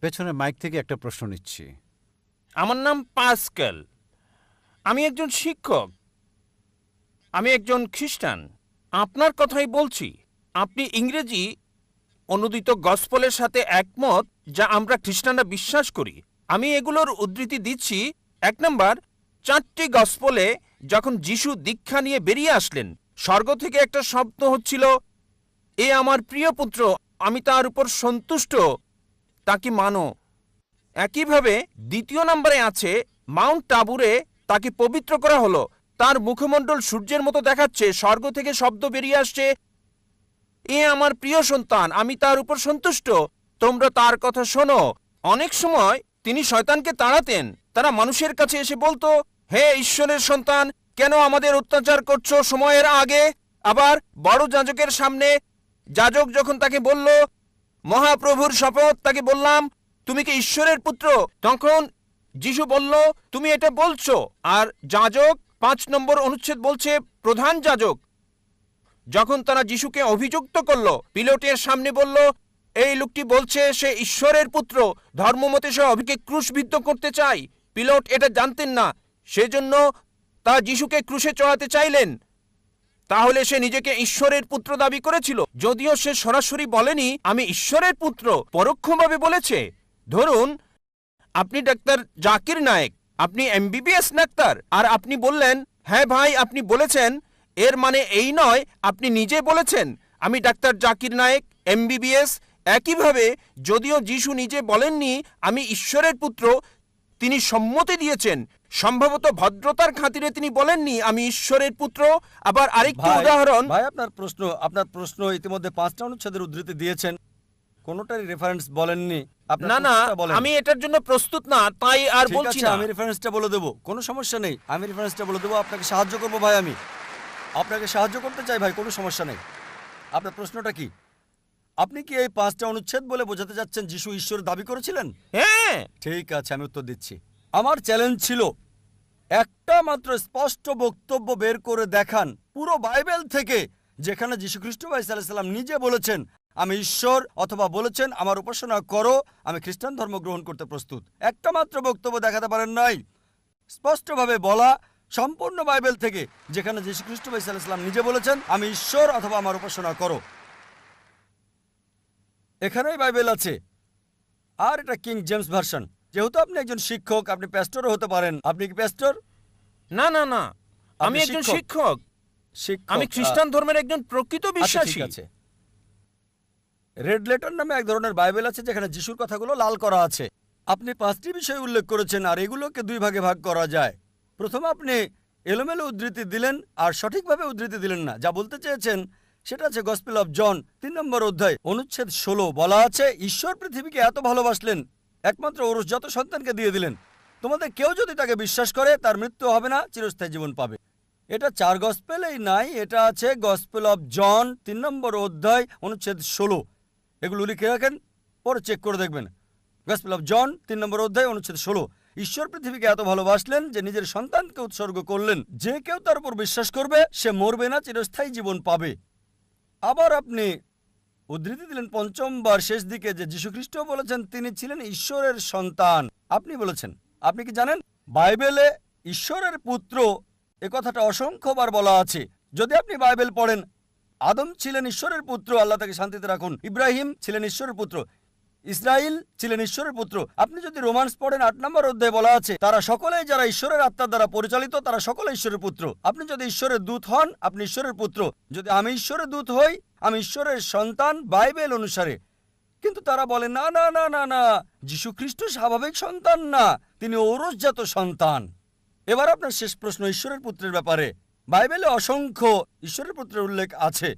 পেছনে মাইক থেকে একটা প্রশ্ন নিচ্ছি। আমার নাম পাস্কেল। আমি একজন শিক্ষক। আমি একজন খ্রিস্টান। আপনার কথাই বলছি। আপনি ইংরেজি অনুদিত গসপলের সাথে একমত যা আমরা খ্রিস্টানরা বিশ্বাস করি। আমি এগুলোর উদ্ধৃতি দিচ্ছি এক নম্বর, চারটি গসপলে যখন যিশু দীক্ষা নিয়ে বেরিয়ে আসলেন, স্বর্গ থেকে একটা শব্দ হচ্ছিল, এ আমার প্রিয় পুত্র, আমি তার উপর সন্তুষ্ট তাকে মানো? একইভাবে দ্বিতীয় নম্বরে আছে, মাউন্ট টাবুরে তাকে পবিত্র করা হলো। তার মুখমণ্ডল সূর্যের মতো দেখাচ্ছে, স্বর্গ থেকে শব্দ বেরিয়ে আসছে। এ আমার প্রিয় সন্তান, আমি তার উপর সন্তুষ্ট। তোমরা তার কথা শোনো। অনেক সময় তিনি শয়তানকে তাড়াতেন। তারা মানুষের কাছে এসে বলতো, হে ঈশ্বরের সন্তান, কেন আমাদের অত্যাচার করছ সময়ের আগে? আবার বড় যাজকের সামনে, যাজক যখন তাকে বলল মহাপ্রভুর শপথ তাকে বললাম, তুমি কি ঈশ্বরের পুত্র? তখন যিশু বলল, তুমি এটা বলছো। আর যাজক পাঁচ নম্বর অনুচ্ছেদ বলছে, প্রধান যাজক। যখন তারা যিশুকে অভিযুক্ত করল, পিলোটের সামনে বলল, এই লোকটি বলছে, সে ঈশ্বরের পুত্র। ধর্মমতে সে অভিকে ক্রুশবিদ্ধ করতে চাই। পিলোট এটা জানতেন না। সেজন্য তা যিশুকে ক্রুশে চড়াতে চাইলেন। তাহলে সে নিজেকে ঈশ্বরের পুত্র দাবি করেছিল। যদিও সে সরাসরি বলেনি, আমি ঈশ্বরের পুত্র পরোক্ষভাবে বলেছে। ধরুন, আপনি ডাক্তার জাকির নায়েক, আপনি এমবিবিএস ডাক্তার, আর আপনি বললেন হ্যাঁ ভাই, আপনি বলেছেন, এর মানে এই নয়, আপনি নিজে বলেছেন, আমি ডাক্তার জাকির নায়েক, এমবিবিএস, একইভাবে যদিও যিশু নিজে বলেননি, আমি ঈশ্বরের পুত্র, তিনি সম্মতি দিয়েছেন সম্ভবত ভদ্রতার খাতিরে তিনি বলেননি আমি ঈশ্বরের পুত্র। আবার আরেকটি উদাহরণ ভাই আপনার প্রশ্ন আপনার প্রশ্ন ইতিমধ্যে পাঁচটা অনুচ্ছেদের উদ্ধৃতি দিয়েছেন। কোনোটারই রেফারেন্স বলেননি। না না আমি এটার জন্য প্রস্তুত না তাই আর বলছি না। আমি রেফারেন্সটা বলে দেবো। কোনো সমস্যা নেই আমি রেফারেন্সটা বলে দেবো। আপনাকে সাহায্য করব ভাই আমি। আপনাকে সাহায্য করতে চাই ভাই কোনো সমস্যা নেই। আপনার প্রশ্নটা কি? আপনি কি এই পাঁচটা অনুচ্ছেদ বলে বোঝাতে যাচ্ছেন যিশু ঈশ্বর দাবি করেছিলেন? হ্যাঁ। ঠিক আছে আমি উত্তর দিচ্ছি। আমার চ্যালেঞ্জ ছিল একটা মাত্র স্পষ্ট বক্তব্য বের করে দেখান পুরো বাইবেল থেকে, যেখানে যীশুখ্রিস্ট ভাই সাল্লাম নিজে বলেছেন, আমি ঈশ্বর অথবা বলেছেন, আমার উপাসনা করো, আমি খ্রিস্টান ধর্ম গ্রহণ করতে প্রস্তুত। একটা মাত্র বক্তব্য দেখাতে পারেন নাই। স্পষ্টভাবে বলা সম্পূর্ণ বাইবেল থেকে, যেখানে যীশুখ্রিস্ট ভাই সাল্লাম নিজে বলেছেন, আমি ঈশ্বর অথবা আমার উপাসনা করো। এখানেই বাইবেল আছে। আর এটা কিং জেমস ভার্সন যেহেতু আপনি একজন শিক্ষক আপনি প্যাস্টরও হতে পারেন। আপনি কি প্যাস্টর না না না। আমি একজন শিক্ষক? আমি খ্রিস্টান ধর্মের একজন প্রকৃত আচ্ছা, বিশ্বাসী। আছে। রেড লেটার নামে এক ধরনের বাইবেল আছে যেখানে যিশুর কথাগুলো লাল করা আছে। আপনি পাঁচটি বিষয় উল্লেখ করেছেন আর এগুলোকে দুই ভাগে ভাগ করা যায়। প্রথমে আপনি এলোমেলো উদ্ধৃতি দিলেন আর সঠিকভাবে উদ্ধৃতি দিলেন না। যা বলতে চেয়েছেন সেটা আছে গসপেল অফ জন তিন নম্বর অধ্যায় অনুচ্ছেদ ষোলো। বলা আছে ঈশ্বর পৃথিবীকে এত ভালোবাসলেন একমাত্র ওরসজাত সন্তানকে দিয়ে দিলেন। তোমাদের কেউ যদি তাকে বিশ্বাস করে, তার মৃত্যু হবে না, চিরস্থায়ী জীবন পাবে। এটা চার গসপেলেই নাই, এটা আছে গসপেল অফ জন, তিন নম্বর অধ্যায়, অনুচ্ছেদ ষোলো। এগুলো লিখে রাখেন, পরে চেক করে দেখবেন। গসপেল অফ জন, তিন নম্বর অধ্যায়, অনুচ্ছেদ ষোলো। ঈশ্বর পৃথিবীকে এত ভালোবাসলেন যে নিজের সন্তানকে উৎসর্গ করলেন। যে কেউ তার উপর বিশ্বাস করবে, সে মরবে না, চিরস্থায়ী জীবন পাবে। আবার আপনি উদ্ধৃতি দিলেন পঞ্চমবার শেষ দিকে যে যীশুখ্রিস্ট বলেছেন, তিনি ছিলেন ঈশ্বরের সন্তান। আপনি বলেছেন। আপনি কি জানেন? বাইবেলে ঈশ্বরের পুত্র এ কথাটা অসংখ্যবার বলা আছে। যদি আপনি বাইবেল পড়েন, আদম ছিলেন ঈশ্বরের পুত্র, আল্লাহ তাকে শান্তিতে রাখুন। ইব্রাহিম ছিলেন ঈশ্বরের পুত্র। ইসরাইল ছিলেন ঈশ্বরের পুত্র। আপনি যদি রোমান্স পড়েন, আট নম্বর অধ্যায়ে বলা আছে, তারা সকলেই যারা ঈশ্বরের আত্মার দ্বারা পরিচালিত, তারা সকলে ঈশ্বরের পুত্র। আপনি যদি ঈশ্বরের দূত হন, আপনি ঈশ্বরের পুত্র। যদি আমি ঈশ্বরের দূত হই আমি ঈশ্বরের সন্তান বাইবেল অনুসারে। কিন্তু তারা বলে, না না না না না, যীশু খ্রিস্ট স্বাভাবিক সন্তান না, তিনি ঔরসজাত সন্তান। এবার আপনার শেষ প্রশ্ন, ঈশ্বরের পুত্রের ব্যাপারে। বাইবেলে অসংখ্য ঈশ্বরের পুত্রের উল্লেখ আছে।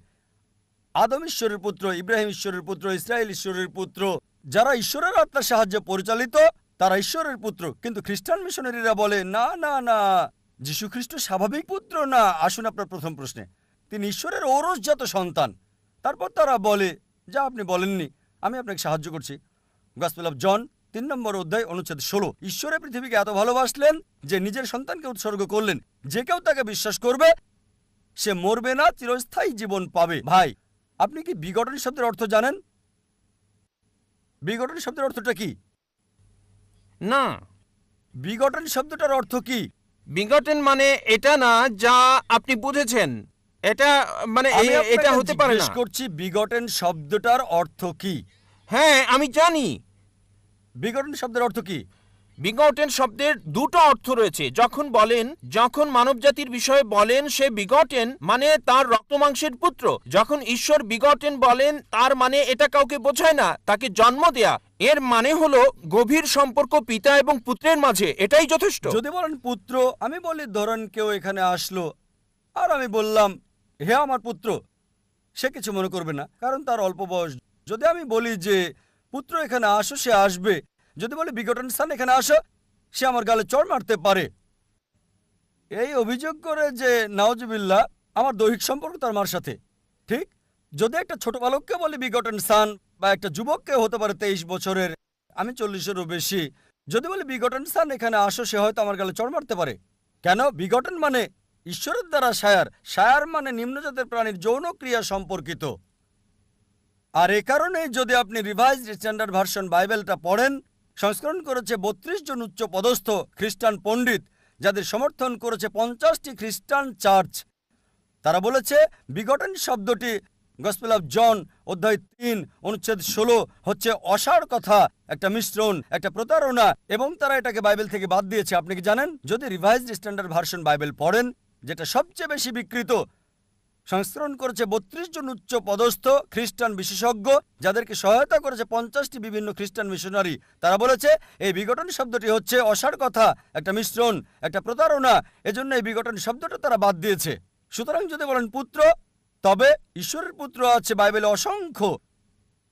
আদম ঈশ্বরের পুত্র, ইব্রাহিম ঈশ্বরের পুত্র, ইসরায়েল ঈশ্বরের পুত্র, যারা ঈশ্বরের আত্মার সাহায্যে পরিচালিত, তারা ঈশ্বরের পুত্র। কিন্তু খ্রিস্টান মিশনারিরা বলে, না না না, যীশু খ্রিস্ট স্বাভাবিক পুত্র না। আসুন আপনার প্রথম প্রশ্নে। তিনি ঈশ্বরের ঔরসজাত সন্তান। তারপর তারা বলে যা আপনি বলেননি আমি আপনাকে সাহায্য করছি। গসপেল অফ জন তিন নম্বর অধ্যায় অনুচ্ছেদ ষোলো। ঈশ্বরে পৃথিবীকে এত ভালোবাসলেন যে নিজের সন্তানকে উৎসর্গ করলেন। যে কেউ তাকে বিশ্বাস করবে সে মরবে না চিরস্থায়ী জীবন পাবে। ভাই আপনি কি বিঘটন শব্দের অর্থ জানেন? বিঘটন শব্দের অর্থটা কি? না। বিগটন শব্দটার অর্থ কি? বিঘটন মানে এটা না যা আপনি বুঝেছেন। এটা মানে এটা হতে পারে না। করছি বিগটন শব্দটার অর্থ কি? হ্যাঁ আমি জানি। বিগটন শব্দের অর্থ কি? বিগটেন শব্দের দুটো অর্থ রয়েছে। যখন বলেন যখন মানবজাতির বিষয়ে বলেন সে বিগটেন মানে তার রক্তমাংসের পুত্র। যখন ঈশ্বর বিগটেন বলেন তার মানে এটা কাউকে বোঝায় না তাকে জন্ম দেয়া। এর মানে হলো গভীর সম্পর্ক পিতা এবং পুত্রের মাঝে। এটাই যথেষ্ট। যদি বলেন পুত্র আমি বলি ধরেন কেউ এখানে আসলো আর আমি বললাম হে আমার পুত্র, সে কিছু মনে করবে না, কারণ তার অল্প বয়স। যদি আমি বলি যে, পুত্র এখানে আসো, সে আসবে। যদি বলি বিঘটন স্থান এখানে আসো, সে আমার গালে চড় মারতে পারে। এই অভিযোগ করে যে নওয়াজবিল্লা আমার দৈহিক সম্পর্ক তার মার সাথে। ঠিক? যদি একটা ছোট বালককে বলি বিঘটন স্থান, বা একটা যুবককে হতে পারে তেইশ বছরের, আমি চল্লিশেরও বেশি। যদি বলি বিঘটন স্থান এখানে আসো, সে হয়তো আমার গালে চড় মারতে পারে। কেন? বিঘটন মানে ঈশ্বরের দ্বারা সায়ার। সায়ার মানে নিম্নজাতের প্রাণীর যৌন ক্রিয়া সম্পর্কিত। আর এ কারণেই যদি আপনি রিভাইজ স্ট্যান্ডার্ড ভার্সন বাইবেলটা পড়েন, সংস্করণ করেছে বত্রিশ জন উচ্চ পদস্থ খ্রিস্টান পণ্ডিত, যাদের সমর্থন করেছে পঞ্চাশটি খ্রিস্টান চার্চ। তারা বলেছে, বিঘটন শব্দটি গসপেল অফ জন অধ্যায় তিন, অনুচ্ছেদ ষোলো, হচ্ছে অসার কথা, একটা মিশ্রণ, একটা প্রতারণা, এবং তারা এটাকে বাইবেল থেকে বাদ দিয়েছে। আপনি কি জানেন? যদি রিভাইজড স্ট্যান্ডার্ড ভার্সন বাইবেল পড়েন যেটা সবচেয়ে বেশি বিকৃত সংস্করণ করেছে বত্রিশ জন উচ্চ পদস্থ খ্রিস্টান বিশেষজ্ঞ, যাদেরকে সহায়তা করেছে পঞ্চাশটি বিভিন্ন খ্রিস্টান মিশনারি। তারা বলেছে, এই বিঘটন শব্দটি হচ্ছে অসার কথা, একটা মিশ্রণ, একটা প্রতারণা, এজন্য এই বিঘটন শব্দটা তারা বাদ দিয়েছে। সুতরাং যদি বলেন পুত্র, তবে ঈশ্বরের পুত্র আছে বাইবেলে অসংখ্য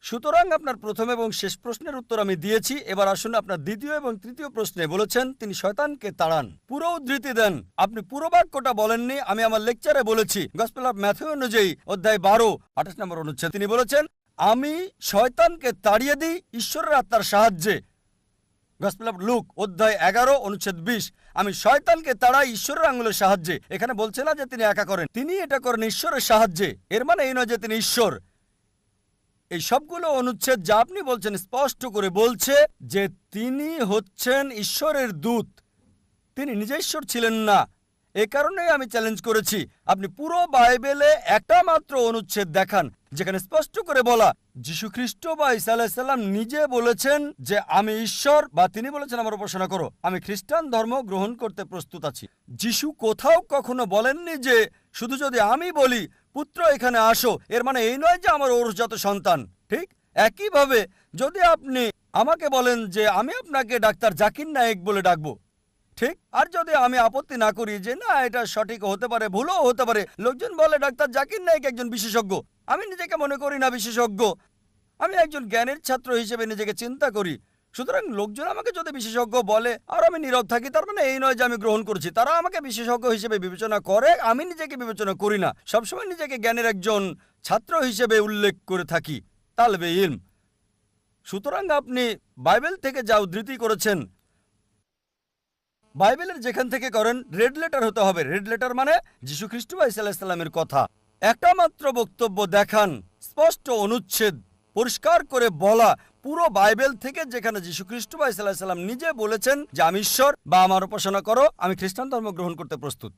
সুতরাং আপনার প্রথম এবং শেষ প্রশ্নের উত্তর আমি দিয়েছি। এবার আসুন আপনার দ্বিতীয় এবং তৃতীয় প্রশ্নে বলেছেন, তিনি শয়তানকে তাড়ান। পুরো উদ্ধৃতি দেন। আপনি পুরো বাক্যটা বলেননি, আমি আমার লেকচারে বলেছি। গসপেল অফ ম্যাথু অনুযায়ী, অধ্যায় বারো, আঠাশ নম্বর অনুচ্ছেদ, তিনি বলেছেন, আমি শয়তানকে তাড়িয়ে দিই ঈশ্বরের আত্মার সাহায্যে। গসপেল অফ লুক, অধ্যায় এগারো, অনুচ্ছেদ বিশ, আমি শয়তানকে তাড়াই ঈশ্বরের আঙুলের সাহায্যে। এখানে বলছে না যে তিনি একা করেন। তিনি এটা করেন ঈশ্বরের সাহায্যে। এর মানে এই নয় যে তিনি ঈশ্বর। এই সবগুলো অনুচ্ছেদ যা আপনি বলছেন স্পষ্ট করে বলছে যে তিনি হচ্ছেন ঈশ্বরের দূত। তিনি নিজে ঈশ্বর ছিলেন না। এ কারণেই আমি চ্যালেঞ্জ করেছি। আপনি পুরো বাইবেলে একটা মাত্র অনুচ্ছেদ দেখান, যেখানে স্পষ্ট করে বলা যীশু খ্রিস্ট বা ইসা আলাহিসাল্লাম নিজে বলেছেন যে আমি ঈশ্বর বা তিনি বলেছেন আমার উপাসনা করো। আমি খ্রিস্টান ধর্ম গ্রহণ করতে প্রস্তুত আছি। যিশু কোথাও কখনো বলেননি যে, শুধু যদি আমি বলি পুত্র, এখানে আসো। এর মানে এই নয় যে আমার ওরসজাত সন্তান, ঠিক? একইভাবে যদি আপনি আমাকে বলেন যে আমি আপনাকে ডাক্তার জাকির নায়েক বলে ডাকবো, ঠিক? আর যদি আমি আপত্তি না করি যে না, এটা সঠিক হতে পারে, ভুলও হতে পারে, লোকজন বলে ডাক্তার জাকির নায়েক একজন বিশেষজ্ঞ। আমি নিজেকে মনে করি না বিশেষজ্ঞ। আমি একজন জ্ঞানের ছাত্র হিসেবে নিজেকে চিন্তা করি। সুতরাং লোকজন আমাকে যদি বিশেষজ্ঞ বলে, আর আমি নীরব থাকি, তার মানে এই নয় যে আমি গ্রহণ করছি। তারা আমাকে বিশেষজ্ঞ হিসেবে বিবেচনা করে, আমি নিজেকে বিবেচনা করি না। সবসময় নিজেকে জ্ঞানের একজন ছাত্র হিসেবে উল্লেখ করে থাকি। তালবে ইলম। সুতরাং আপনি বাইবেল থেকে যা উদ্ধৃতি করেছেন, বাইবেলের যেখান থেকে করেন, রেড লেটার হতে হবে। রেড লেটার মানে যীশু খ্রিস্ট বা ইসাল্লামের কথা। একটা মাত্র বক্তব্য দেখান, স্পষ্ট অনুচ্ছেদ। পরিষ্কার করে বলা পুরো বাইবেল থেকে যেখানে যীশু খ্রিস্ট বা সাল্লাম নিজে বলেছেন যে, আমি ঈশ্বর, বা আমার উপাসনা করো, আমি খ্রিস্টান ধর্ম গ্রহণ করতে প্রস্তুত।